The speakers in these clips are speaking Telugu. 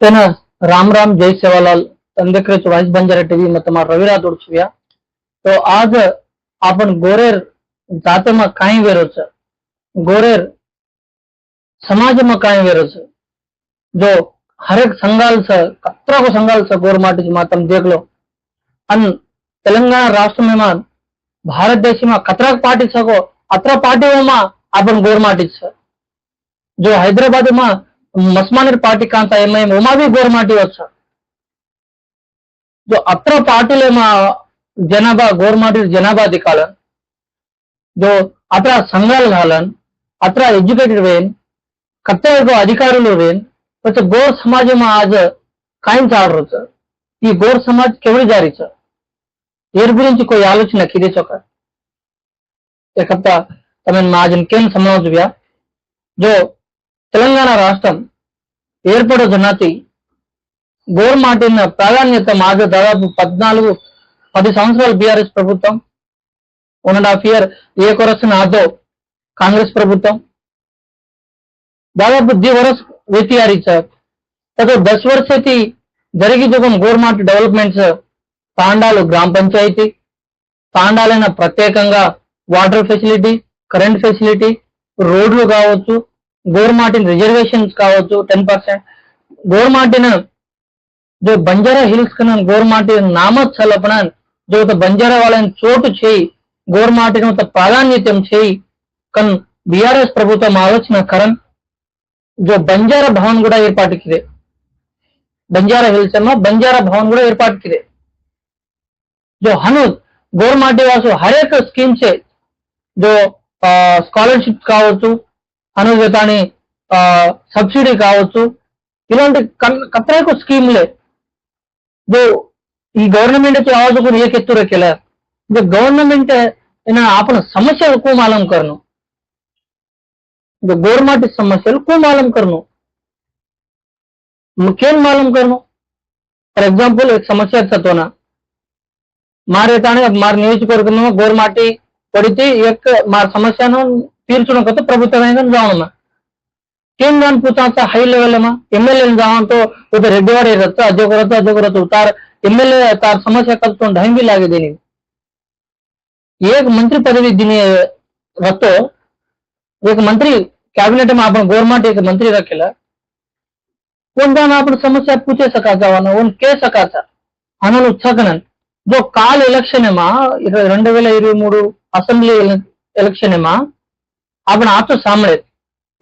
તેમજ રામ રામ જય સેવાલાલ અંધકૃત વાઇસ બંજારા ટીવીમાં તમારું રવિ રાઠોડ છું તો આજ આપણ ગોરેર જાતમાં કાંઈ વેરો છે? ગોરેર સમાજમાં કાંઈ વેરો છે? જો હરેક સંઘાલ છે કતરા કો સંઘાલ છે ગોર માટીમાં તમે દેખ લો. અને તેલંગાણા રાષ્ટ્ર મહેમાન ભારત દેશમાં કતરાક પાર્ટી શકો અત્ર પાર્ટીઓમાં આપણ ગોર માટી છે. જો હૈદરાબાદમાં మస్మానర్ పార్టీ కాంత ఎంఐఎం ఉమావి గోర్మాటి వచ్చా जो अत्र पार्टीले मा जनाबा गोरमाटी जनाबा दिकालन जो अत्र संघाल घालन अत्र एज्युकेटेड वेन కత్తెలకు అధికారులు వేన్ પછી ગોર સમાજમાં આજ કાયમ ચાલુ છે ఈ గోర్ సమాజ్ કેવડી જારી છે એર గురించి કોઈ આલોચના કીધી છો કા એક હપ્તા તમે માજન કેમ સમજાવ્યા જો తెలంగాణ రాష్ట్రం ఏర్పడుతున్న గోర్మాటిన ప్రాధాన్యత మాది దాదాపు పద్నాలుగు పది సంవత్సరాలు బీఆర్ఎస్ ప్రభుత్వం వన్ అండ్ హాఫ్ ఇయర్ ఏ కొరసిన నాతో కాంగ్రెస్ ప్రభుత్వం. దాదాపు ది వరస్ వేతియారి సార్ తగ్గ దశ వరసతి జరిగి దుగం గోర్మాట్ డెవలప్మెంట్స్ తాండాలు గ్రామ పంచాయతీ తాండాలైన ప్రత్యేకంగా వాటర్ ఫెసిలిటీ కరెంట్ ఫెసిలిటీ రోడ్లు కావచ్చు గోర్ మార్టిన్ రిజర్వేషన్స్ కావచ్చు టెన్ పర్సెంట్ గోర్ మార్టిన్ जो बंजारा हिल्स कनन गोरमाटी नामत अपना जो तो बंजारा वाले चोट छे गोरमाटी नो तो प्राधान्यतम छे कन बीआरएस ప్రభుత్వం आलोचना కరన్ जो बंजारा भवन కూడా ఏర్పాటు కిరే बंजारा हिल्स बंजारा भवन కూడా ఏర్పాటు కిరే जो हनु गोरमाटी वासो हर एक स्कीम से जो स्कॉलरशिप కావచ్చు హనుజ్ కానీ సబ్సిడీ కావచ్చు ఇలాంటి కత్రేకు స్కీమ్లే जो ఈ गवर्नमेंट ची आवाज को एक एत्तू केला जो गवर्नमेंट एना आपण समस्या को मालूम करनो जो गवर्नमेंट समस्या को मालूम करनो केम मालूम करनो ફોર એક્ઝામ્પલ એક સમસ્યા થતો ના મારે તાણે માર నియోజకవర్గంలో గోర్మాటి పడితే એક માર સમસ્યાનો తీర్చడం కొత్త ప్రభుత్వం అయిందని రావణ केम ध्यान पूछा था हाई लेवल में एमएलए जहां तो उधर रेडवाड़े रहता अजोग रहता अजोग रहता उतार एमएलए तार समस्या कर तो ढंगी लागे देनी एक मंत्री पदवी दिने रहतो एक मंत्री कैबिनेट में अपन गवर्नमेंट एक मंत्री रखेला कौन जान आप समस्या पूछे सका जावाना उन के सका था అనను ఉత్సాహనన్ जो काल ఎలక్షన్ ఏమా రెండు వేల ఇరవై మూడు అసెంబ్లీ ఎలక్షన్ ఏమా అప్పుడు આંચો સાંભળે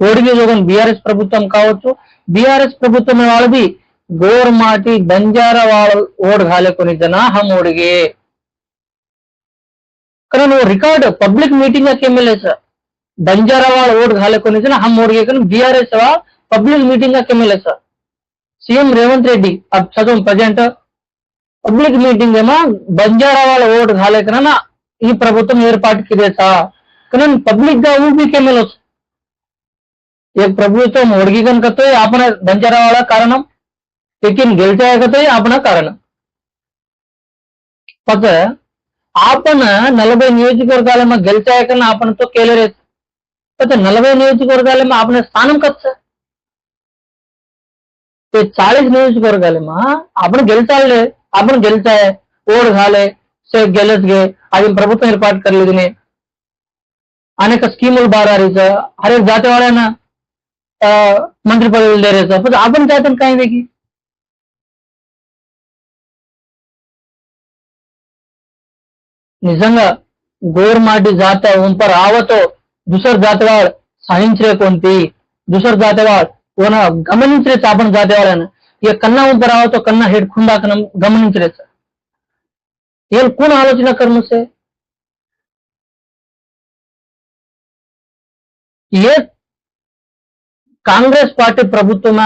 కోడికి చూడం బీఆర్ఎస్ ప్రభుత్వం కావచ్చు బీఆర్ఎస్ ప్రభుత్వం వాళ్ళది గోర్మాటి బంజార వాళ్ళ ఓడి ఓడు కాలేకొని జనాహం ఓడిగే. కానీ నువ్వు record public meeting MLA sir. Banjara వాళ్ళ ఓటు కాలేకొని హమ్ ఓడిగే కానీ BRS public meeting MLA sir. CM Revanth Reddy సగం ప్రజెంట్. పబ్లిక్ మీటింగ్ ఏమో బంజారా వాళ్ళ ఓటు కాలేకన ఈ ప్రభుత్వం ఏర్పాటు కిరేసా कारण पब्लिक गाव उभी केलेलंच एक प्रभुत्व मोडगीकन करतोय आपण बंजारावाला कारण लेकिन गेलते ऐकतोय आपण कारण పక్క ఆపణ నలభై నియోజకవర్గాలేమో గెలిచాయక ఆపణతో కేలరేస్ అయితే నలభై నియోజకవర్గాలేమో ఆపణ స్థానం కచ్చా ते चाळीस नियोजकवर्गालेमा आपण गेलचालले आपण गेलचाय ओढ घाले गेलेच गे अजून प्रभुत्व निर्पाठ करले तिने अनेक स्कीम बार हर एक जाते वाले ना मंत्री पद ले रहे सर पर अपन चाहते कहीं देखी? निजंग गोरमाटी जाता उन पर आव तो दूसर जातवार सहित को दूसर जातवार उन्हें गमन अपन जातवार ये कन्ना उन पर आव तो कन्ना हेड खुंदा गमन सर ये कौन आलोचना कर्म से? ఏ కాంగ్రెస్ పార్టీ ప్రభుత్వం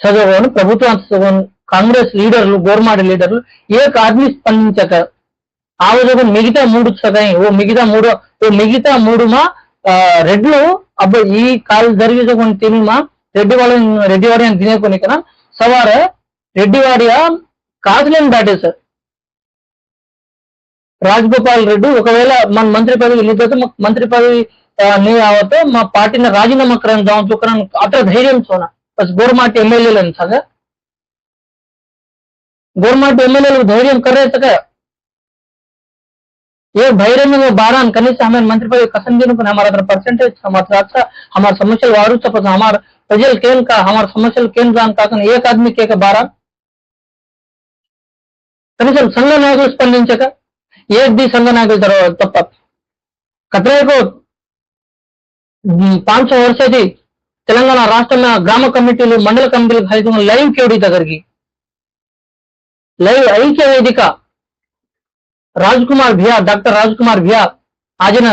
చదవని ప్రభుత్వం చదవని కాంగ్రెస్ లీడర్లు గోర్మాడి లీడర్లు ఏ ఆద్మీ స్పందించక? ఆ రోజు మిగతా మూడు సగాయి ఓ మిగతా మూడు ఓ మిగతా మూడుమా రెడ్లు అబ్బా ఈ కాలు జరిగే తినుమా తినిమా రెడ్డి వాళ్ళ రెడ్డి వాడి అని తినేకొని కదా సవార రెడ్డి వాడియా కాసులేని దాటేశారు. రాజగోపాల్ రెడ్డి ఒకవేళ మన మంత్రి పదవి వెళ్ళిపోతే మంత్రి పదవి नहीं आवा तो मैं पार्टी ने राजीनामा करन जाऊं तो करन अत्र धैर्य सोना बस गोरमाटी एमएलए था क्या गोरमाटी एमएलए लोग धैर्य कर रहे थे क्या ये बहिरंग में बारह कनीस हमें मंत्री पद कसन दिन हमारा अदर परसेंटेज हमारा अच्छा हमारा समस्या वारू तपस हमारा प्रजल केन का हमारा समस्या केन जान का एक आदमी के बारह కనీసం సంఘ నాయకులు స్పందించక ఏది సంఘ నాయకులు తర్వాత తప్ప కత్రేకు పాంచ వరుసది తెలంగాణ రాష్ట్రంలో గ్రామ కమిటీలు మండల కమిటీలు కలిసి లైవ్ కేవడి దగ్గరికి లైవ్ ఐక్య వేదిక రాజ్ కుమార్ భియా డాక్టర్ ರಾಜ್ ಕುಮಾರ್ ಭಿಯಾ આજના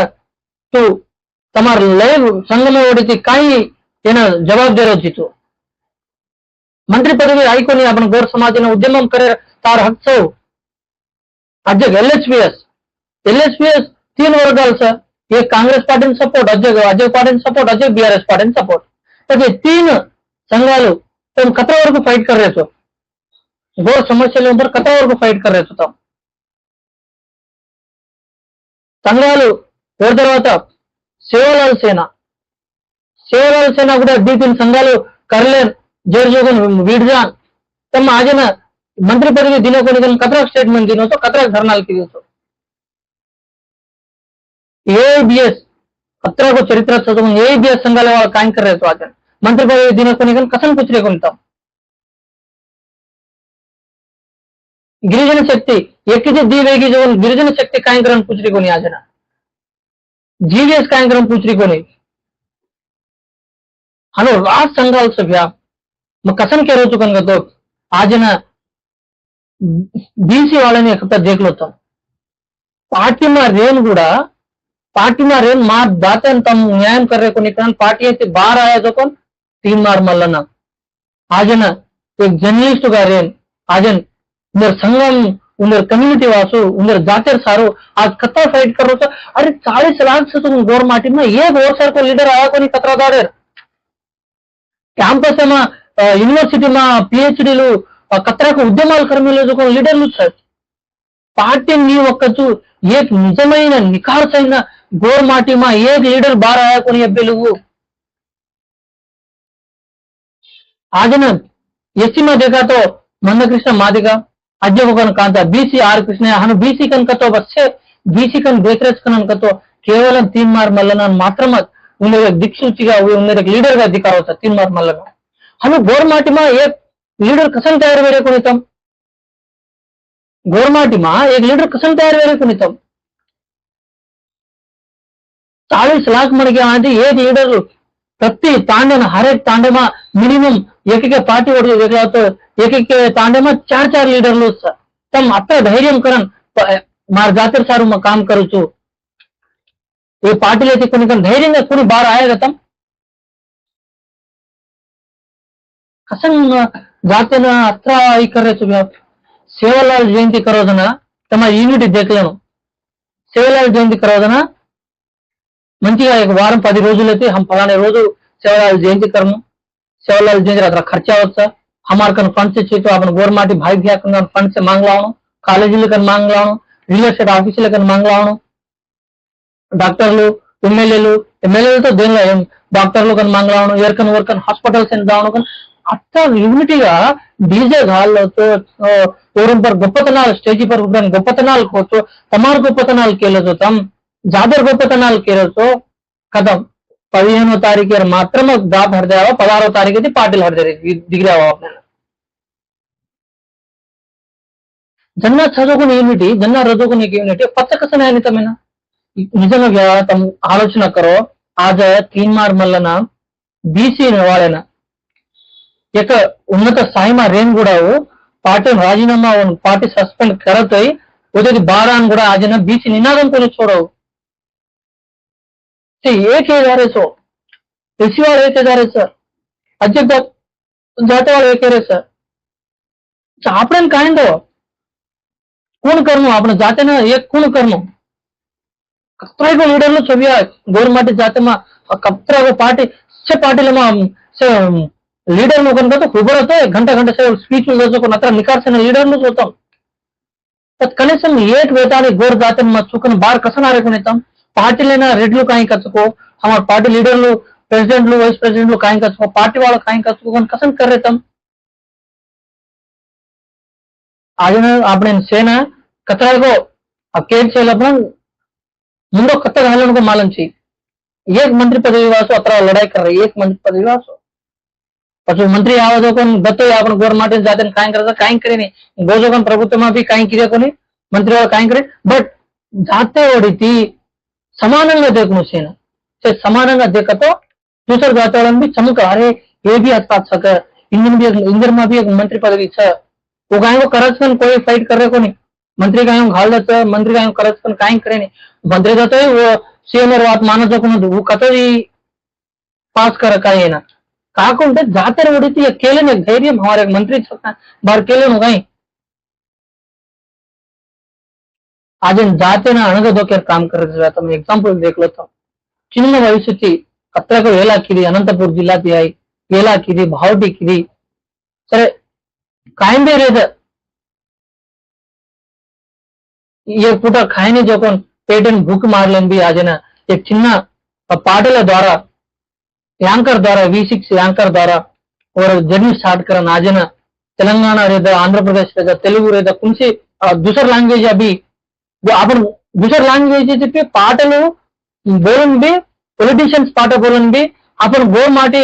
તો તમાર લૈવ સંગમે ઓડીથી કાંઈ એના જવાબદાર જ હતો મંત્રી પદવી આઈકોની આપણે ગોર સમાજના ઉદ્યમ કરે તાર હક સૌ અધ્યક્ષ એલએચપીએસ એલએચપીએસ તીન વર્ગાલ છે एक Congress पार्टीने support Ajay Ajay Patil support Ajay BRS Patil support. तर हे तीन संघाలు తాము కథల వరకు ఫైట్ కర్రేసు గోర్ సమస్యల ఉందరు కథల వరకు ఫైట్ కర్రేసు తాము సంఘాలు పోయిన తర్వాత సేవలాల సేన సేవలాల సేన కూడా దీని సంఘాలు కర్లేన్ జోర్జోగన్ వీడ్జాన్ తమ ఆగిన మంత్రి పదవి దినోకొని కథరాక్ స్టేట్మెంట్ దినోతో కథరాక్ ధర్నాలకి దినోతో कतरा धरनाल की तो ఏఐబిఎస్ పత్రకు చరిత్ర చదువుకుని ఏఐబిఎస్ సంఘాల వాళ్ళు కాయం కర్రే तो आज मंत्री पदवी दिनो को निकल कसन कुछ रे कोणता गिरिजन शक्ती एकीचे दी वेगी जेवण गिरिजन शक्ती काय करून पुचरी कोणी आज ना जीवीएस काय करून पुचरी कोणी हलो राज संघाल सभ्या मग कसन केलं चुकन गतो आज ना बीसी వాళ్ళని ఎక్కడ దేఖలోతాం పార్టీ మా रेन కూడా पार्टी में रेन मार दाते तम न्याय कर रहे को निकल पार्टी से बाहर आया तो कौन तीन मार मल्लना आज न एक जर्नलिस्ट का रेन आज उधर संगम उधर कम्युनिटी वासु उधर जाते सारो आज कत्ता फाइट कर रहा था अरे चालीस लाख से तुम गौर माटी में ये गौर सर को लीडर आया को नहीं कतरा दाड़े క్యాంపస్ ఏమో యూనివర్సిటీ మా పిహెచ్డీలు కత్రాకు ఉద్యమాలు కర్మీలు లీడర్లు సార్ పార్టీ నీ ఒక్కచు ఏ నిజమైన నిఖార్సైన గోర్ మాటి మా ఏ లీడర్ బార్ ఆయా కొని అబ్బెలుగు आज न एससी में देखा तो मंदकृष्ण मादिगा अजय कन कांता बीसी आर कृष्ण हन बीसी कन कतो बच्चे बीसी कन देखरेख कन कतो కేవలం తీన్ మార్ మల్లన మాత్రమే उन्हें एक दिक्सूची का उन्हें एक लीडर का दिखावा होता तीन मार मल्लन हमें गोरमाटी में एक लीडर कसन तयार वेरे कोणीतम चाळीस लाख మనకి आणते एक लीडर ప్రతి तांडन హరేక్ एक మినిమం मिनिमम పార్టీ ఒకటి वडील वेगळं होतं చార్ तांडेमा चार चार అత్త ధైర్యం కరణ్ మా జాతర సారు మా కామ్ కరచు. ఏ పార్టీలు అయితే కొన్ని కొన్ని ధైర్యంగా కొన్ని బాగా ఆయా తమ్. కసం జాతీయ అత్ర ఇక్కర్రేచు సేవలాల్ జయంతి కరోజన తమ యూనిట్ దేఖలను సేవలాల్ జయంతి కరోదన మంచిగా ఒక వారం, పది రోజులైతే హమ్ ఫలానా రోజు సేవలాल जयंती कर्म సేవలాल जयंती అక్కడ ఖర్చు అవచ్చా हमारे फंड से चेक गोर माटी भाई भैया कन फंड से मांग लाओ कॉलेज लेकर मांग लाओ रियल एस्टेट ऑफ़िस मांग लाओ डॉक्टर एमएलए तो दिन डॉक्टर लोग मांग लाओ एरकन वर्कन हॉस्पिटल से दावन అత్త ఊరంపర్ గొప్పతనాలు స్టేజీ పర్ గొప్పతనాలకు తమారు గొప్పతనాలకు జాతర గొప్పతనాలు కేరతో కథ. పదిహేనో తారీఖు మాత్రమే జాబ్ హరిదేవ పదహారో తారీఖు అయితే పార్టీలు హరిదారు దిగిరావా జన్నా చదువుకుని ఏమిటి? జన్నా చదువుకునేకి ఏమిటి? పచ్చకసన అనితమైన నిజంగా తమ ఆలోచన కరో ఆజ తీన్మార్ మల్లన బీసీ వాళ్ళైన ఇక ఉన్నత సాయిమా రేణు కూడా పార్టీ రాజీనామా పార్టీ సస్పెండ్ కరతాయి ఉదయం బారాన్ కూడా ఆజన బీసీ నినాదం కొని చూడవు. ते एक हे जा रहे सो एसी वाले एक जा रहे सर अजीब जाते वाले एक रहे सर આપણે કાંડ કોણ કરવું આપણે જાતે એક કોણ કરવું કપરાગો લીડર નું છવ્યા ગવર્મેન્ટ જાતેમાં કપરાગો પાર્ટી છે પાર્ટીમાં లీడర్ను కనుక హుబర్ అయితే గంట గంట సేపు స్పీచ్ చేసుకున్న అక్కడ నికాల్సిన లీడర్ను చూస్తాం కనీసం ఏట్ వేతాలి గోర్ జాతం చూకుని బార్ కసనారేకునేతాం पार्टी लेना रेडलू काई कर सको हमारे पार्टी लीडर लो प्रेसिडेंट लो वाइस प्रेसिडेंट लो काई कर सको पार्टी वाला काई कर सको कसन कर रहे तुम आज अपने सेना कचरा को केट చేయాలప్పుడు ముందు కొత్త గాలను मालूम छी एक मंत्री पदवी वासो अतरा लड़ाई कर रही एक मंत्री पदवी वासो પછી મંત્રી આવો તો કોણ ગતો આપણે ગોર માટે જાતે કાંઈ કરતા કાંઈ કરી નહીં ગોજો કોણ પ્રભુત્વમાં બી કાંઈ કર્યા કોની મંત્રીઓ કાંઈ કરે બટ જાતે ઓડીતી సమానంగా देखनु సేన से సమానంగా देखतो दूसर जाते वाला भी चमक अरे ये भी अच्छा सक इंजन भी इंजन में भी एक मंत्री पदवी छ वो काय को करप्शन कोई फाइट कर रहे को नहीं मंत्री काय घाल देतं मंत्री काय करप्शन काय करे नाही मंत्री जातो वो सीएम वाद मानत जातो वो कतो पास कर काय येणार కాకుంటే జాతర ఉడితే కేలేని ధైర్యం हमारे मंत्री बार केले नो काही आज जाते अणग दो काम कर एक्सापल देख लो तो. चिन्ह वयस पत्र अनपुर जिला हाकी भावटी की सर खाय बेरे पुट खाये जो पेटेंट बुक मार्लन आज एक चिन्ह पाटल द्वारा, यांकर द्वारा वि सिक्स यांकर द्वारा और जर्नी स्टार्ट कर आज तेलंगाना रेद, आंध्र प्रदेश रेद, तेलुगु रेद कुंसी दूसर लांग्वेज अभी वो आपण दूसरा लैंग्वेज చెప్పి పాటలు बोलन भी పొలిటీషియన్స్ పాట बोलन भी आपण గోర్ మాటి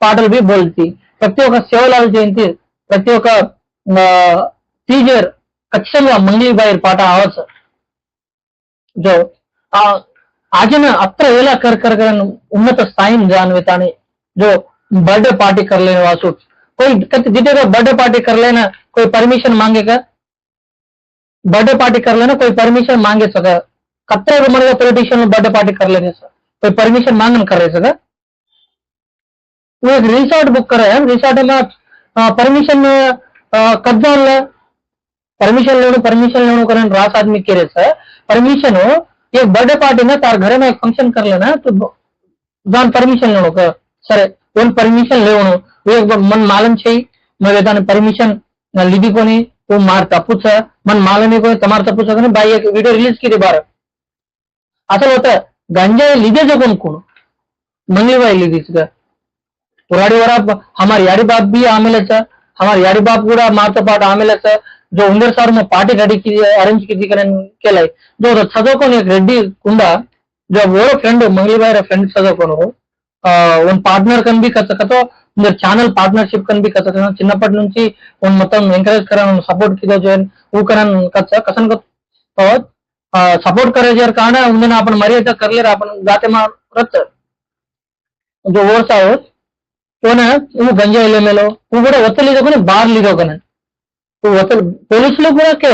పాటలు भी बोलती ప్రతి ఒక్క శివలాల్ జయంతి ప్రతి ఒక్క టీచర్ ఖచ్చితంగా మంగళీబాయి పాట ఆవచ్చు जो आज ना अत्र वेला कर कर कर उन्नत स्थाई में जानवे ताने जो बर्थडे पार्टी कर लेने वासु कोई जिते का बर्थडे पार्टी कर लेना कोई परमिशन मांगेगा बर्थडे पार्टी कर लेना कोई परमिशन मांगे सका कत्ते उम्र का पॉलिटिशियन बर्थडे पार्टी कर लेने सर कोई परमिशन मांगन कर रहे सका वो एक रिसोर्ट बुक कर रहे हैं रिसोर्ट में परमिशन कब्जा परमिशन लेने परमिशन लेने करन रास आदमी के रहे सर परमिशन एक बर्थडे पार्टी ना तार घरे में एक फंक्शन कर लेना तो దాని పర్మిషన్ లేను ఒక సరే ఓన్ పర్మిషన్ లేవును మన మాలం చేయి మరి దాని పర్మిషన్ લીધી तो માર તપુસ मन मालूम है कोई तुम्हारा तपूस होगा भाई, एक वीडियो रिलीज़ की बार असल होता है, गांजा लीधे जो कौन कौन मंगली भाई लीधी पुराड़ी वाला हमारे यारी बाप भी आमेले सर। हमारे यारी बाप गुड़ा मारता पाट आमेले सर। जो उंगेर सार में पार्टी रेडी की अरेंज की थी केला जो तो सजो कौन एक रेड्डी कुंडा, जो वो फ्रेंड मंगली भाई फ्रेंड सजो कौन हो उन पार्टनर कन भी कर सकता మీరు ఛానల్ పార్ట్నర్షిప్ కన్ బి కథ చిన్నప్పటి నుంచి ಒಂದು మొత్తం ఎంకరేజ్ కరన్ సపోర్ట్ కిదో జోన్ ऊ करन कच कसन को सपोर्ट करे जर काना उन्हें आपण मर्यादा करले आपण जाते मा रच जो ఓర్స్ ఆవో తోన నువ్వు గంజాయి లేమేలో నువ్వు కూడా ఒత్తలేదో కానీ బార్ లీదో కన నువ్వు ఒత్త పోలీసులు కూడా కే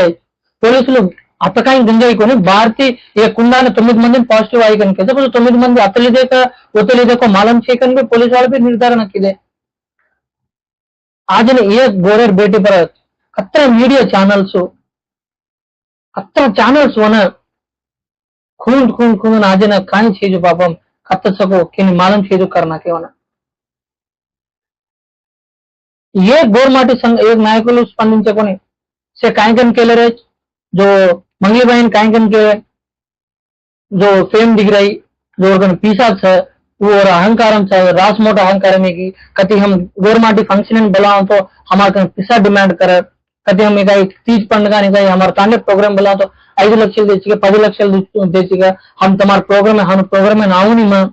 పోలీసులు అత్తకాయ గంజాయి కొని భారతి ఏ కుండాన తొమ్మిది మందిని పాజిటివ్ ఆయి కనుక కొంచెం తొమ్మిది మంది అత్తలేదేక ఒత్తలేదేక మాలం చేయకని పోలీసు వాళ్ళ भी निर्धारण ಇದೆ आज ने एक गोरेर बेटी पर अत्र मीडिया चैनल्स अत्र चैनल्स वन खून खून खून आज ना काही चीज पापम कत्त सको कि मालूम चीज करना के वना ये गोरमाटी संघ एक నాయకులు స్పందించుకొని से कायकन केले रे जो मंगली बहन कायकन के जो फेम दिख रही जो organ पीसा है और अहंकार रास मोट अहंकार कति हम गोरमाटी फ़ंक्शन बुलाओ तो हमारे पिसा डिमांड कर कति हम तीज पंडा हमारे तांडे प्रोग्राम बुलाओ तो ऐसी लक्ष्य देखिए पद लक्ष देखिए हम तुम्हारे प्रोग्राम हम प्रोग्राम में ना नहीं मैं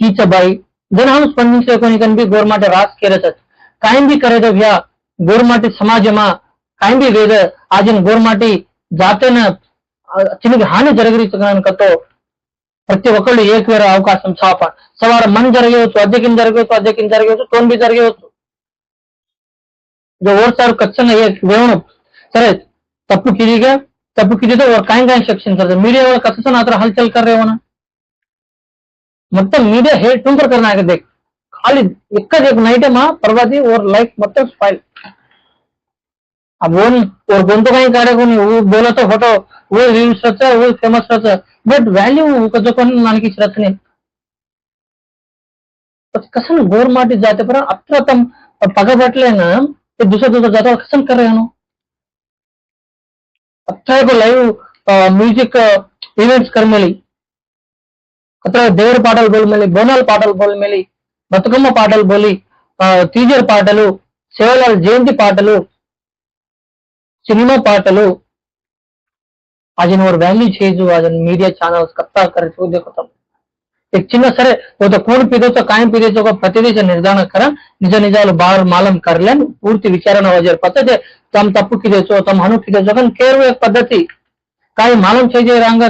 कीच भाई, जन हम स्पंद भी गोरमाटी रास के कहीं भी करे तो भैया, गोरमाटी समाज में, कहीं भी वेद, आज गोरमाटी जाते न चीन हानि ज़रूरी तो कतो ప్రతి ఒక్కళ్ళు ఏకవేర అవకాశం చాప సవార మన జరగవచ్చు అద్దెకిం జరగవచ్చు అద్దెకిం జరగవచ్చు తోన్ బి జరగవచ్చు जो और सार कच्चन ये वेवण सरे तप्पू कीजिएगा तप्पू कीजिए तो और काइन काइन सेक्शन कर मीडिया वाला कच्चन आतर हलचल कर रहे हो ना మొత్తం మీడియా హేట్ ట్యూన్ करना है देख खाली एक एक नाइट है माँ परवादी और लाइक मतलब स्पाइल अब वो और कौन तो कहीं करे कोनी वो बोला तो फोटो ఓ లీవ్ శ్రద్ధ ఓ ఫేమస్ శ్రద్ధ బట్ వాల్యూ ఒక దుకాణం మనకి శ్రద్ధనే కసన్ గోర్ మాటి జాతి పర అప్రతం పగబట్లైన దుస దుస జాత కసన్ కరేను అత్తాకు లైవ్ మ్యూజిక్ ఈవెంట్స్ కర్మలి. అత్ర దేవుడి పాటలు బోల్మెలి బోనాల పాటలు బోల్మెలి బతుకమ్మ పాటలు బోలి తీజర్ పాటలు సేవలాల్ జయంతి పాటలు సినిమా పాటలు आज इन వాల్యూ वैल्यू चीज మీడియా ఛానల్స్ కత్తా ఖర్చు देखो एक చిన్న సరే ఒక కోడి పిదోతో కాయం పీదోతో ఒక ప్రతిదేశ నిర్ధారణ కర నిజ నిజాలు బార్ మాలం కర్లన్ పూర్తి విచారణ వజర్ పద్ధతి తమ తప్పు కిదేచో తమ హను కిదేచో కానీ కేరు పద్ధతి కాయ మాలం చేజే రాంగ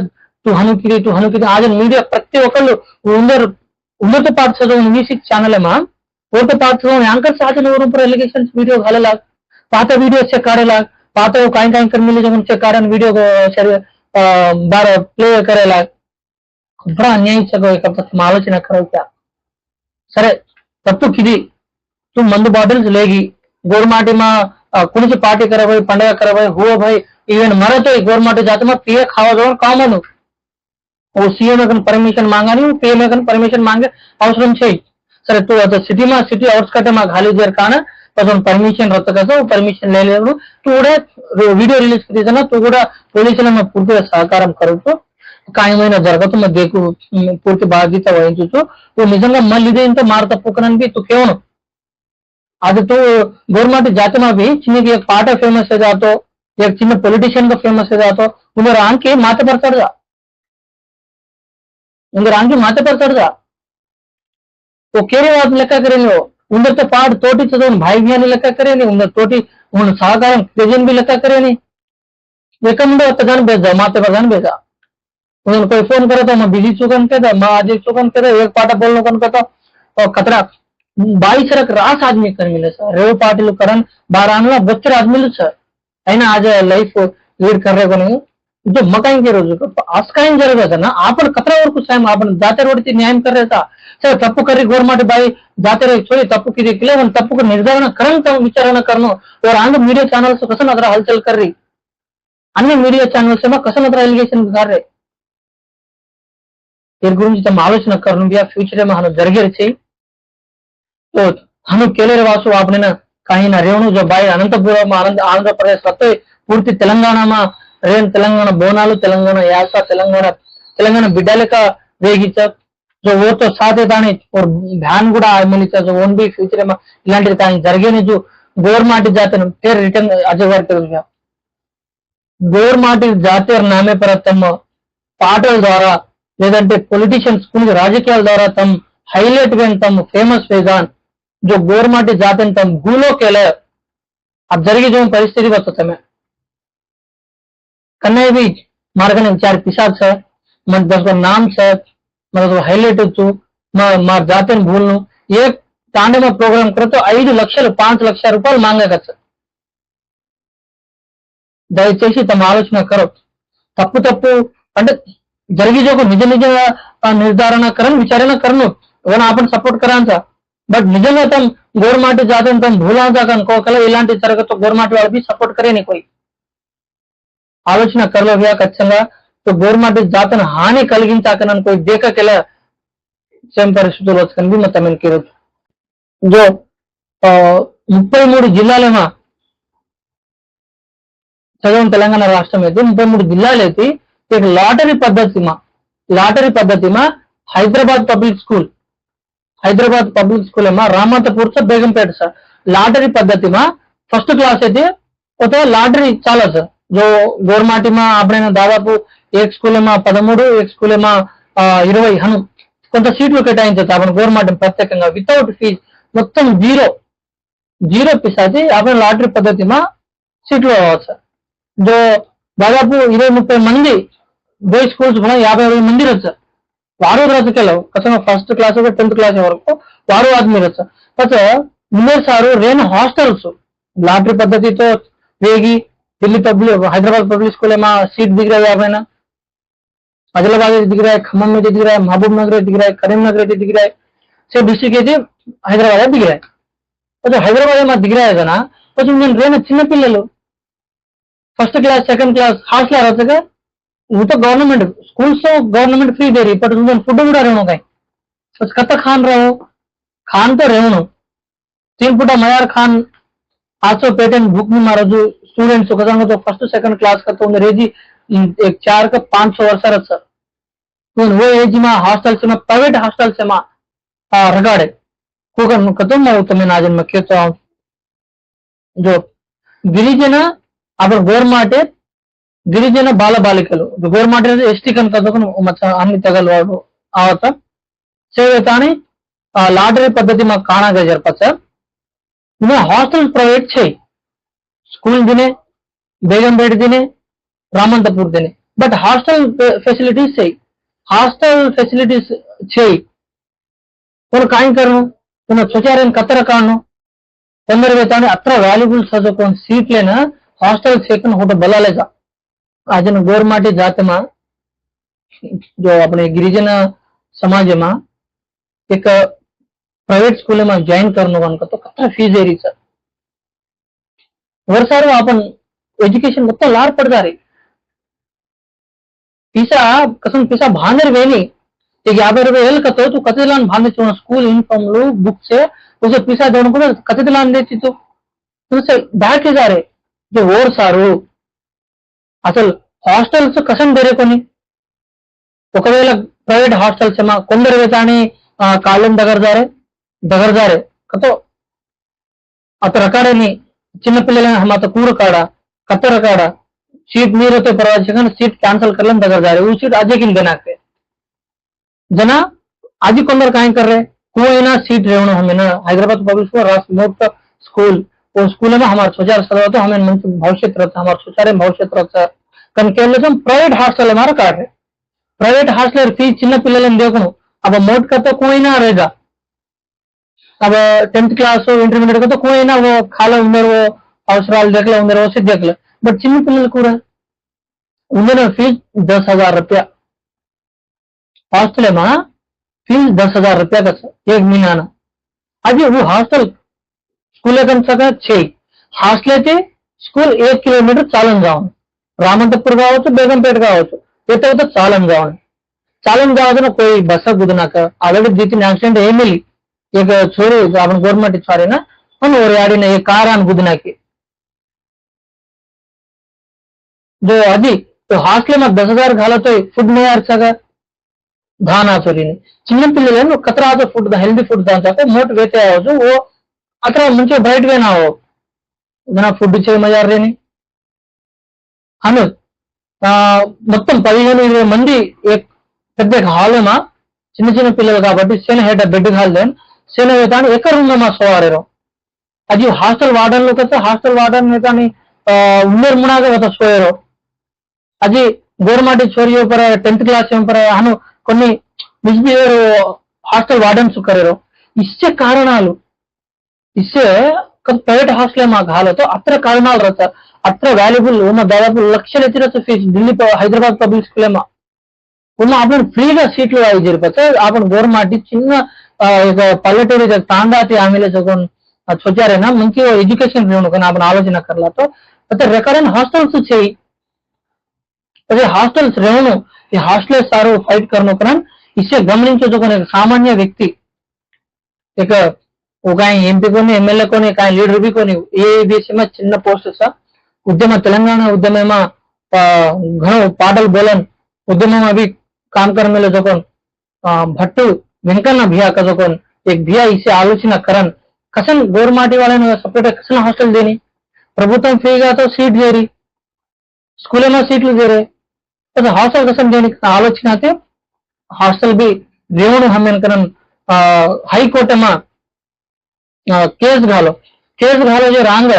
తు హను కిదే తు హను కిదే ఆజ్ మీడియా ప్రతి ఒక్కళ్ళు ఉందరు ఉండతో పాటు చదువు మ్యూజిక్ ఛానల్ ఏమా ఓటు పాటు చదువు యాంకర్ సాధన ఎవరు ఎలిగేషన్స్ వీడియో घालायला పాత వీడియోస్ కాడేలా काढेला पाता वो काही काही कर मिले जगन से कारण वीडियो को शरीर बार प्ले करेला बड़ा अन्याय सगो एक तुम आलोचना करो क्या సరే తప్పు కిది तू मंदू बॉटल्स लेगी गोरमाटी में कुछ पार्टी करे भाई पंडग करे भाई हो भाई इवन मरे तो गोरमाटी जाते में पिए खावा जो కామన్ वो सीएम कन परमिशन मांगा नहीं पीएम कन परमिशन मांगे అవసరం చేయి సరే तू आता सिटी में सिटी आउटस्कट में खाली देर కాన तसं परमिशन रद्द कसं परमिशन లేనప్పుడు तू కూడా వీడియో రిలీజ్ చేసినా तू కూడా పోలీసులను పూర్తిగా సహకారం కరుతూ ఖాయమైన జరగదు మరి దేకు పూర్తి బాధ్యత వహించు నువ్వు నిజంగా మళ్ళీ ఇదే ఇంత మార తప్పుకనని तू కేవలం आज तो गवर्नमेंट जाते में भी चिन्ह की एक पार्ट फेमस है जातो एक चिन्ह पॉलिटिशियन का फेमस है जातो उधर आन के माथे पर चढ़ जा उधर आन के माथे पर चढ़ जा वो केरे बात लेक्का करेंगे वो उनके पाठ तोटी तो भाई बहन लेखा करे नहीं उन तोटी उन सहकार कजन भी लेखा करे नहीं एक प्रधान भेजा माते प्रधान भेजा उन्होंने कोई फोन करे तो मैं बिजी चुकन कहता मैं आज चुकन कहता एक पाटा बोलने कौन कहता और खतरा बाईस रख रास आदमी कर मिले सर रेव पाटिल करण बारह बच्चर आदमी सर है ना आज लाइफ लीड कर रहे को नहीं जो मकाइन के रोज आज काय जरगत ना आपण कतरा वरकू साहेब आपण जाते रोडती न्याय कर रहे सर तप्पू करी गवर्नमेंट बाई जाते रहे छोड़ी तप्पू की देखले पण तप्पू को निर्धारण करण का विचारणा करनो और आंग मीडिया चैनल्स कसं नजर हलचल कर रही अन्य मीडिया ఛానల్స్ ఏమో कसं నగర ఎలిగేషన్ कर रहे దీని గురించి తమ ఆలోచన కరణం బియా ఫ్యూచర్ ఏమో మనం జరిగేది చేయి तो हम केलेरे वासु आपने ना काही ना रेवणु जो बाई అనంతపురం ఆనంద ఆంధ్రప్రదేశ్ వస్తే పూర్తి తెలంగాణమా రేన్ తెలంగాణ బోనాలు తెలంగాణ యాస తెలంగాణ తెలంగాణ బిడ్డలక వేగించ जो वो तो साथ है दानी और ध्यान కూడా మిలిచా जो ओन भी फ्यूचर में ఇలాంటిది కానీ జరిగేని जो గోర్మాటి జాతను పేరు రిటర్న్ అజయ్ గారు తెలుసు గోర్మాటి జాతీయ నామే పర తమ పాటల ద్వారా లేదంటే పొలిటీషియన్స్ కొన్ని రాజకీయాల ద్వారా తమ హైలైట్ గా తమ ఫేమస్ వేగాన్ जो गोरमाटी जाते हैं तम भूलो के लिए अब जरिए जो परिस्थिति बचते में कन्या भी मार्गने विचार पिशाच है मन दस को नाम से मतलब హైలైట్ వచ్చు మా మా జాతిని భూలను ఏ తాండే में ప్రోగ్రామ్ करे तो ఐదు లక్షలు పాంచ్ లక్ష రూపాయలు మాంగేగా సార్ దయచేసి తమ ఆలోచన కరో తప్పు తప్పు అంటే జరిగి जो నిజ నిజ నిర్ధారణ కరన్ విచారణ కరను ఎవరైనా आपण సపోర్ట్ కరాంచా బట్ నిజంగా తమ గవర్నమెంట్ జాతని తమ భూలాగా అనుకోకల ఇలాంటి జరగతో గవర్నమెంట్ వాళ్ళు బి సపోర్ట్ కరేని కోయి ఆలోచన కరలో భయ్యా ఖచ్చితంగా तो గవర్నమెంట్ జాతను హాని కలిగించాకనని కోయి దేకకెల సేమ్ పరిస్థితులు వచ్చకని బి మొత్తం కిరు जो ముప్పై మూడు జిల్లాలేమా చదవం తెలంగాణ రాష్ట్రం అయితే ముప్పై మూడు జిల్లాలు అయితే एक लॉटरी पद्धति में लॉटरी पद्धति में Hyderabad public school Hyderabad public school में रामातपूर से बेगमपेट सर लॉटरी पद्धति में फर्स्ट क्लास అయితే పోతే లాటరీ చాలా సార్ જો ગોરમાટીમાં આપણે దాదాపు એક స్కూలేమా పదమూడు એક స్కూలేమా ఇరవై అను కొంత సీట్లు కేటాయించవచ్చు అప్పుడు గోర్మాటం ప్రత్యేకంగా వితౌట్ ఫీజ్ మొత్తం జీరో జీరో పిసాచి అప్పుడు లాటరీ పద్ధతిమా సీట్లు రావచ్చు జో దాదాపు ఇరవై ముప్పై మంది బాయ్ స్కూల్స్ కూడా యాభై అరవై మంది వచ్చారు వారు రచకెళ్ళవు ఖచ్చితంగా ఫస్ట్ క్లాస్ టెన్త్ క్లాస్ వరకు వారు ఆద్మీ వచ్చారు కాచ ముందే సారు రేను హాస్టల్స్ లాటరీ పద్ధతితో వేగి Delhi public, Hyderabad public school है सीट दिख रहा है यहाँ पे ना? आदिलाबाद दिख रहा है खम्मन में दिख रहा है, महबूब नगर दिख रहा है, करीम नगर दिख रहा है। सब डिस्ट्रिक्ट के हैदराबाद दिख रहा है। और जो हैदराबाद में दिख रहा है ना? तो जो मैंने रहना चिन्ह पिल ले लो। First class second class house ला रहा था वो तो गवर्नमेंट स्कूल तो गवर्नमेंट फ्री दे रही पर तुम फ़ूड उड़ा रहे हो कहीं? बस कब तक खान रहो। खान तो रहे हो तीन फुटा मयार खान, आज तो पेटेंट भूख नहीं मारो जो स्टूडेंट्स कसा सांगतो फ़र्स्ट सेकंड क्लास करतो अंग्रेज़ी एक चार का पाँच सौ वर्ष रहा सर कौन वो एज मा हॉस्टल से मा प्राइवेट हॉस्टल से मा रिकॉर्ड है को कर कतो मा उतने नाजन में क्यों तो जो गिरिजन अब गवर्नमेंट गिरिजन बाल बालिक गवर्नमेंट एसटी कन कतो कन मचा अन्य तगल वाडो आवता सेवेतानी लाटरी पद्धति में काना गजर पचर इन्हें हॉस्टल प्राइवेट छे। స్కూల్ ಸ್ಕೂಲ್ ಬೇಗಂಪೇಟ್ ದಿನೇ రామంతపూర్ దినే బట్ హాస్టల్ ఫెసిలిటీస్ చేయి హాస్టల్ ఫెసిలిటీస్ చేయి కొన్ని కాయింకరను కొన్ని స్వచారం కత్తర కాను కొందరు వేతాని అత్ర వాల్యుబుల్ చదువుకొని సీట్లేన హాస్టల్ సేకన్ ఒకటి బలాలేక అతను గోర్మాటి జాతమా जो గిరిజన సమాజమా ఇక ప్రైవేట్ స్కూల్ మనం జాయిన్ में కనుక करने का तो कितना ఎవరిసారి आपण ఎడ్యుకేషన్ మొత్తం లార్ పడదారి పిసా కసం పిసా భానర్ వేలి యాభై రూపాయలు కతో తు కథలాన్ భాందించు స్కూల్ యూనిఫామ్లు బుక్స్ ఉసే పిసా దేవడం కూడా కథలాన్ తెచ్చితు. చూసే బ్యాక్ ఇదారే ఇది ఓర్ సారు? అసలు హాస్టల్స్ కసం బేరే కొన్ని ఒకవేళ ప్రైవేట్ హాస్టల్స్ ఏమా కొందరు వేతాని కాళ్ళం దగ్గర దారే దగ్గర దారే. కతో ఆ రకాడని చిన్నపిల్లలని మాత కూర కాడ కత్తెర కాడ सीट नहीं रहते परवाह से सीट कैंसिल कर लें दगर जा रहे वो सीट आज किन देना के जना आज కొందరు काय कर रहे कोई ना सीट रेवणो हमें ना हैदराबाद पब्लिक स्कूल राष्ट्र मोट स्कूल वो स्कूल में हमारा सोचार सर होता हमें मंच भविष्य रहता हमारा सोचार भविष्य रहता कन केवल ప్రైవేట్ హాస్టల్ हमारा कार्ड है ప్రైవేట్ హాస్టల్ ఫీజు చిన్న పిల్లలని देखो अब मोट का तो कोई ना रहेगा अब टेंथ क्लास हो इंटरमीडिएट का तो कोई ना वो खाला उम्र वो అవసరాలు देखला उम्र वो से देख ले बट చిన్న పిల్లలు కూడా उन्होंने फीस दस हजार रुपया हॉस्टल में फीस दस हजार रुपया का सर, एक महीना अभी वो हॉस्टल स्कूल कम सका छे హాస్టల్ అయితే స్కూల్ एक किलोमीटर चालन जाऊन रामंतपूर కావచ్చు బేగంపేట కావచ్చు येते होतं चालन जाऊन चालन जावं ना कोई बस गुदना का ऑलरेडी ఇక చూడు ಅವನ గవర్నమెంట్ ఇచ్చారైనా? ಒಂದು ஒரு ఆడిన ఈ ಕಾರ ಅನ್ಗುದನಾಕಿ જો અજી તો హాస్టల్માં દસ હજાર ઘાલતો ફૂડ નહીં આર્ચાગા ధానా చొరిని చిన్నపిల్లలను కతరాదు ఫుడ్ హెల్దీ ఫుడ్ దాంతో వేతే అవ్వచ్చు ఓ అక్కడ నుంచి బయట నావు ఏదైనా ఫుడ్ చేయమయ్యారని అను మొత్తం పదిహేను ఇరవై మంది పెద్ద హాలేమా? చిన్న చిన్న పిల్లలు కాబట్టి సెన్ హెడ్ బెడ్ హాల్ దాని. సెలవేతాన్ని ఎక్కడ ఉందో మా సోవారేరో. అది హాస్టల్ వార్డన్లో కదా హాస్టల్ వార్డన్ కానీ ఉన్నర్ మునాగా కదా సోయారో. అది గోర్మాటి చోరియో పర టెన్త్ క్లాస్ ఏం పర అను కొన్ని మిస్బిహేవియర్ హాస్టల్ వార్డన్స్ కరేరో. ఇచ్చే కారణాలు. ఇచ్చే ప్రైవేట్ హాస్టల్ మా గాలతో అత్ర కారణాలు రా సార్ అత్ర వాల్యుబుల్ ఉన్న దాదాపు లక్షల ఎత్తిన fee. Delhi Hyderabad public school ఏమా ఉన్న ఆపణ ఫ్రీగా సీట్లు వాళ్ళు జరిపోతే ఆపణ గోర్మాటి చిన్న पलटूर तांडाती हामीले जगह छोचारे ना मंकी एजुकेशन आपण आलोचना करला तो ಮತ್ತೆ ರೆಕರೆಂಟ್ ಹಾಸ್ಟೆಲ್ಸ್ છે એટલે હોસ્ટેલ્સ રહેવાનું એ હોસ્ટેલ સારું ફાઇટ કરનો કારણ इससे ગમણી કે જો કોને સામાન્ય વ્યક્તિ એક ఉగాయి ఎంపీ కొన్ని ఎమ్మెల్యే కొన్ని కానీ లీడర్ బి కొన్ని ఏబీసీమా చిన్న పోస్ట్ సార్ ఉద్యమ తెలంగాణ ఉద్యమేమా ઘણો પાટલ બોલન ઉદ્યમમાં બી કામ કરમેલો જોકોન ભટ્ટુ भिनकरना భియా कजोकोन एक భియా ఇసే ఆలోచన करन కసన్ गोरमाटी वाले ने सपोर्ट कसन हॉस्टल ప్రభుత్వం ఫ్రీగా తో సీట్ చేరి స్కూళ్ళలో సీట్లు చేరే కొంచెం హాస్టల్ కసన్ దేని ఆలోచన అయితే హాస్టల్ బి దేవుడు హమ్మెనకరం హైకోర్టమా కేసు గాలో కేసు గాలో జే రాంగ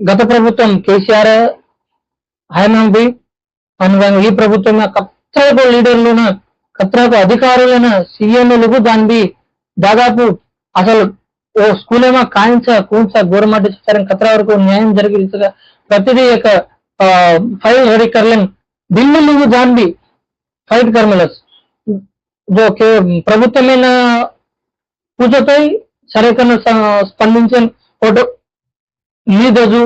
గత ప్రభుత్వం కేసీఆర్ హైమన్ బి అనుగంగా ఈ ప్రభుత్వం కొత్త లీడర్లున అత్రకు అధికారులైన సీఎంలకు దాన్ని దాదాపు అసలు ఓ స్కూల్ ఏమో కాయించ కూంచ గోరమాట చేశారని కత్ర వరకు న్యాయం జరిగే రీతిగా ప్రతిదీ యొక్క ఫైల్ రెడీ కర్లన్ ఢిల్లీలు దాన్ని ఫైట్ కర్మలస్. ఓకే ప్రభుత్వమైన పూజపై సరైన స్పందించిన ఫోటో ఈ లీదజు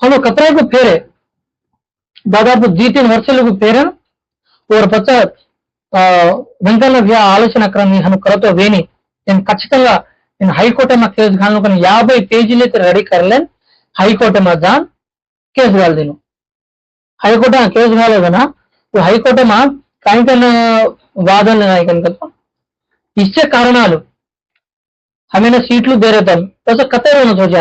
అవును కత్రకు పేరే. దాదాపు జీతిన వర్షలకు పేరే. ఒక పచ్చ వెంకన్న ఆలోచన క్రని హను కలతో వేని నేను ఖచ్చితంగా నేను హైకోర్టు మా కేసు కాను కానీ యాభై పేజీలు అయితే రెడీ కరలేను. హైకోర్టు మా జాన్ కేసు కాలదేను హైకోర్టు ఆ కేసు కాలేదనా హైకోర్టు మా కాగితన వాదనలు నాయకన్ ఇచ్చే కారణాలు हमें సీట్లు दे కోసం थे तो कतरों सोचा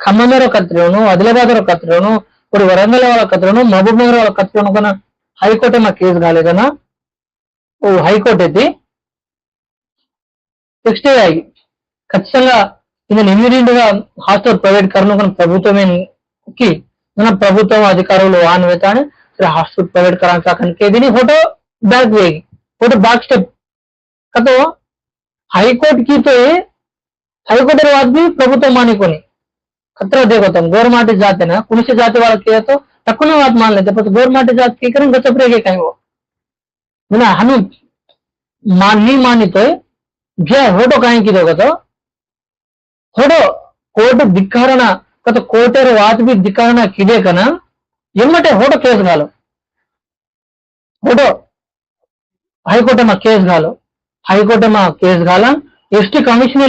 ఖమ్మంలో కత్తిలోను ఆదిలాబాద్ కత్తిలోను ఇప్పుడు వరంగల్ వాళ్ళ కత్తిలోను మహబూబ్ నగర్ వాళ్ళ కత్తిలోను కన్నా హైకోర్టు మా కేసు కాలేదనా हाईकर्टे नैक्स्ट खचिता इमीडियट हास्टल प्रवेट कर प्रभुत् मैं प्रभुत् अधिकार हास्टल प्रवेट कर photo back photo back step high court की तो हाईकोर्ट वाद भी प्रभुत् खतरा देखता हूँ गोरमाटी जाते ना कुलसी जाते वाले तो वाद मान लेते गोरमाटी जात के करें ના આનું માનની માનીતો જ્યાં હોટો કાંઈ કીધો હતો હોડો కోర్టు ధిక్కారణ కొత్త కోటేరు వాజ్పి ధిక్కారణ కిదే కన ఎమ్మటే హోటో కేసు గాలు హోటో హైకోర్టు మా కేసు గాలు హైకోర్టు మా కేసు గాల ST commission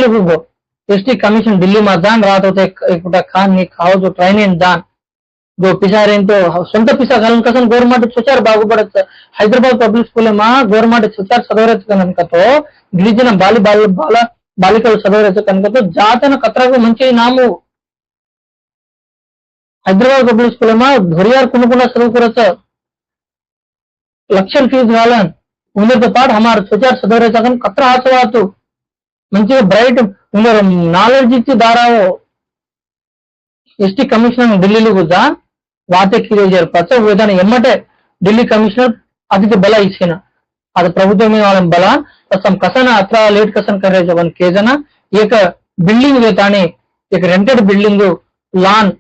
ST commission Delhi మా దాన్ రాత కాన్ నీ కావచ్చు ట్రైన్ దాన్ గో పిసారేంతో సొంత పిసా కాలం కసన్ గవర్నమెంట్ సుచారు బాగుపడచ్చు హైదరాబాద్ పబ్లిక్ స్కూల్ మా గవర్నమెంట్ సుచారు చదవరచ్చు కనుకతో గిరిజన బాలి బాల బాల బాలికలు చదవరచ్చు కనుకతో జాతన కత్రకు మంచి నాము హైదరాబాద్ పబ్లిక్ స్కూల్ మా ధొరియార్ కునుకున్న చదువుకోరచ్చు లక్షల ఫీజు కావాలని ఉండేతో పాటు హమారు సుచారు చదవరచ్చు కానీ కత్ర ఆచవాతు మంచిగా బ్రైట్ ఉందరు నాలెడ్జ్ ఇచ్చి దారావు ಎಸ್ ಟಿ ಕಮಿಷನರ್ ఢిల్లీలో जा వాతక్రియ చేయాలి ప్రతి ఒక్క విధానం ಎಮ್ಮಟೆ ఢిల్లీ కమిషనర్ అతిథి బల ఇచ్చిన? అది ప్రభుత్వమే వాళ్ళ బల ప్రస్తుతం కసన అత్ర లేట్ కసన్ కరేజ్ వన్ కేజన? ఈ యొక్క బిల్డింగ్ తానే ఈ రెంటెడ్ బిల్డింగ్ లాన్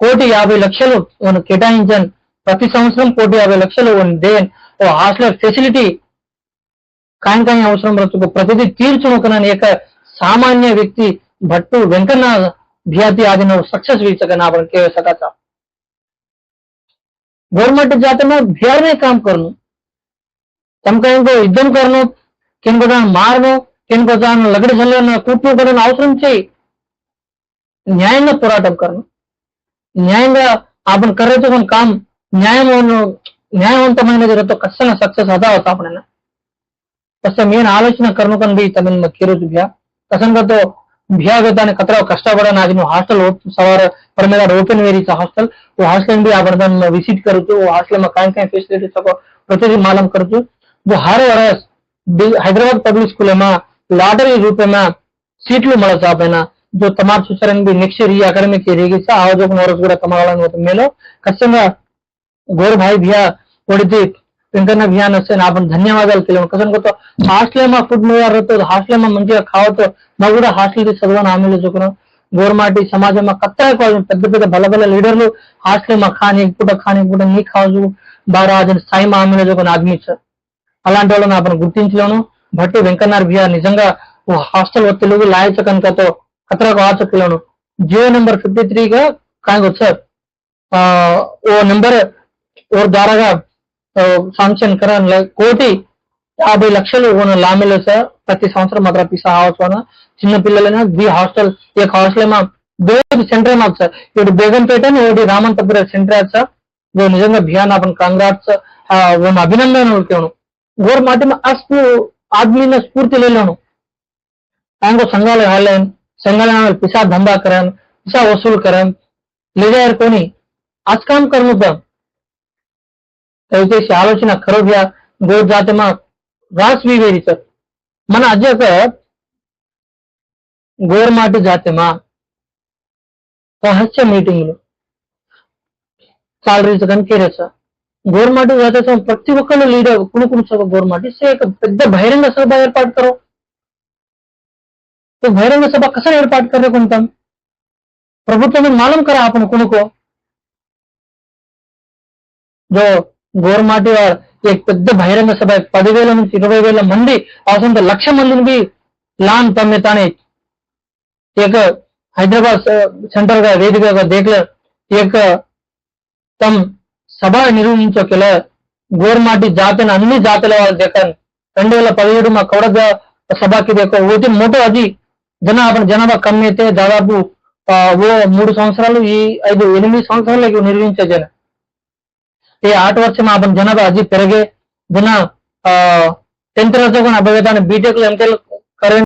కోటి యాభై లక్షలు కేటాయించాను? ప్రతి సంవత్సరం కోటి యాభై లక్షలు దేన్? ఓ హాస్టల్ ఫెసిలిటీ కాంకాయ అవసరం రతుకు ప్రతిదీ తీర్చునకనని యొక్క సామాన్య వ్యక్తి భట్టు వెంకన్న భియాతి ఆదిన సక్సెస్ వీచక నా సకాచారం ગવર્મેન્ટ જાતમાં ભેળને કામ કરનું તમે કહે કે યુદ્ધમ કરનું કેમ બધાને મારવું કેમ બધાને લગડી જલ્યા కూర్చు બધાને అవసరం చేయి. న్యాయంగా పోరాటం కరను. న్యాయంగా ఆపణ కర్రతో మన కామ్ న్యాయమును న్యాయవంతమైనది రతో ఖచ్చితంగా సక్సెస్ అదా అవుతా అప్పుడు తస్య మేన్ ఆలోచన కర్ను కన్ బి తమిన్ మక్కిరు దుగ్యా కసంగతో भ्यागताने कतरा कष्ट कष्टपडाने आज हॉस्टल मेरा પરમેરા वेरी વેરી હોસ્ટેલ वो हॉस्टल भी आप विज़िट करो तो वो हॉस्टल में कहीं कहीं फैसिलिटी सब प्रतिदिन मालूम करो तो जो हर वर्ष हैदराबाद पब्लिक स्कूल में लॉटरी रूप में सीट लो मरा जाए सीटलू મળે છે આપણને જો તમારું સુસરન બી નેક્સ્ટ યર ઈ એકેડેમિક યર રેગી છે આવજો વર્ષ ગુડા તમારા વાળાનો મેલો કચ્છમાં भाई भैया ઓડીથી పింకన్ అభియాన్ వస్తే నా ధన్యవాదాలు తెలియదు ఒకసారి కొత్త హాస్టల్ ఏమో ఫుడ్ మీద హాస్టల్ ఏమో మంచిగా కావతో మా కూడా హాస్టల్ చదువుని హామీలు చూకున్నాం గోర్మాటి సమాజం మా కొత్త పెద్ద పెద్ద బల బల లీడర్లు హాస్టల్ మా కాని పూట కాని పూట నీ కాజు బారాజన్ సాయి మా హామీలు చూకొని ఆగ్మించారు అలాంటి వాళ్ళు నా పని గుర్తించలేను. బట్టి వెంకన్నార్ బిఆర్ నిజంగా ఓ హాస్టల్ తెలుగు లాయచ కనుకతో కతరకు ఆచకులను జియో నెంబర్ ఫిఫ్టీ త్రీగా కానీ వచ్చారు. ఓ నెంబర్ ఓ ద్వారాగా శాంక్షన్ కరన్ కోటి యాభై లక్షలు ఉన్న లామిలో సార్ ప్రతి సంవత్సరం మాత్రం పిసా హావచ్చున చిన్న పిల్లలైనా ది హాస్టల్ एक हॉस्टल में दो सेंटर में सर ఒకటి బేగంపేట ఒకటి రామంతపుర సెంటర్ సార్ जो నిజంగా भियान अपन कांग्रेस वो अभिनंदन होते गोर माटी में अस्पू आदमी ने स्फूर्ति ले लेनो को संघालय हालेन संघालय पिसा धंधा करन पिसा वसूल करन ले जायर कोणी आज काम करनु पण దయచేసి ఆలోచన కరోగ్యా గోర్ జాతమా రాస్ వేరి సార్ మన అజ్జక గోర్మాటి జాతమా రహస్య మీటింగ్లు సాలరీస్ కనికేరే సార్ గోర్మాటి జాతసం ప్రతి ఒక్కళ్ళు లీడర్ కుణుకుని సభ గోర్మాటి సే ఒక పెద్ద బహిరంగ సభ ఏర్పాటు కరో तो बहिरंग सभा कसा ఏర్పాటు करे కొంటాం ప్రభుత్వం మాలం కరా आपण కుణుకో जो గోర్మాటి పెద్ద బహిరంగ సభ పదివేల నుంచి ఇరవై వేల మంది అవసరంతో లక్ష మందిని లాన్ తమ్మి తానే ఏక హైదరాబాద్ సెంటర్గా వేదికగా దేకల ఏక తమ్ సభ నిర్వహించే గోర్మాటి జాతిని అన్ని జాతుల వాళ్ళు దేకాను రెండు వేల పదిహేడు మా కౌడ సభకి దేకో ఓటి మోటో అది జనాభా జనాభా కమ్మి అయితే దాదాపు ఓ మూడు సంవత్సరాలు ఈ ఐదు ఎనిమిది సంవత్సరాలు నిర్వహించే జనం. ते आठ वर्षाમાં आपण જનાબ હજી પેરગે જેના ટેન્થ રચકોના અભ્યતાને બીટેક એમટેલ